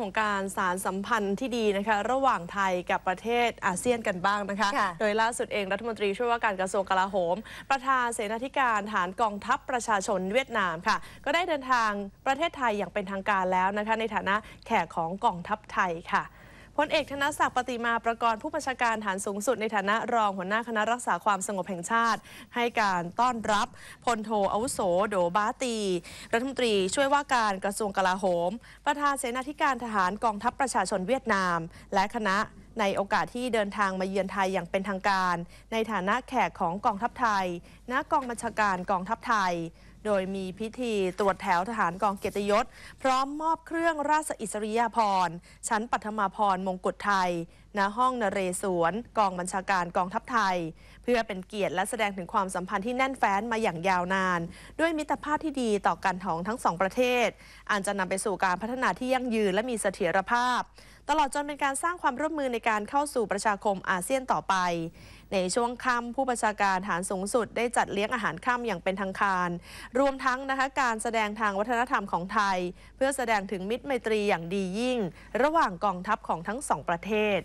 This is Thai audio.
ของการสารสัมพันธ์ที่ดีนะคะ ระหว่างไทยกับประเทศอาเซียนกันบ้างนะคะค่ะโดยล่าสุดเองรัฐมนตรีช่วยว่าการกระทรวงกลาโหม ประธานเสนาธิการฐานกองทัพประชาชนเวียดนามค่ะ ก็ได้เดินทางประเทศไทยอย่างเป็นทางการแล้วนะคะ ในฐานะแขกของกองทัพไทยค่ะ พลเอกธนศักดิ์ปฏิมาประกรณ์ผู้บัญชาการฐานสูงสุดในฐานะรองหัวหน้าคณะรักษาความสงบแห่งชาติ ให้การต้อนรับพลโทอาวุโส โดบาตี รัฐมนตรีช่วยว่าการกระทรวงกลาโหม ประธานเสนาธิการทหารกองทัพประชาชนเวียดนาม และคณะในโอกาสที่เดินทางมาเยือนไทยอย่างเป็นทางการ ในฐานะแขกของกองทัพไทยณกองบัญชาการกองทัพไทยโดยมีพิธีตรวจแถวทหารกองเกียรติยศ พร้อมมอบเครื่องราชอิสริยาภรณ์ ชั้นปัทมาภรณ์มงกุฎไทย ณ ห้องนเรศวร กองบัญชาการกองทัพไทย เพื่อเป็นเกียรติและแสดงถึงความสัมพันธ์ที่แน่นแฟ้นมาอย่างยาวนาน ด้วยมิตรภาพที่ดีต่อกันของทั้งสองประเทศอันจะนำไปสู่การพัฒนาที่ยั่งยืนและมีเสถียรภาพ ตลอดจนเป็นการสร้างความร่วมมือในการเข้าสู่ประชาคมอาเซียนต่อไปในช่วงค่ำผู้บัญชาการฐานสูงสุดได้จัดเลี้ยงอาหารค่ำอย่างเป็นทางการรวมทั้งนะคะการแสดงทางวัฒนธรรมของไทย เพื่อแสดงถึงมิตรไมตรีอย่างดียิ่ง ระหว่างกองทัพของทั้งสองประเทศ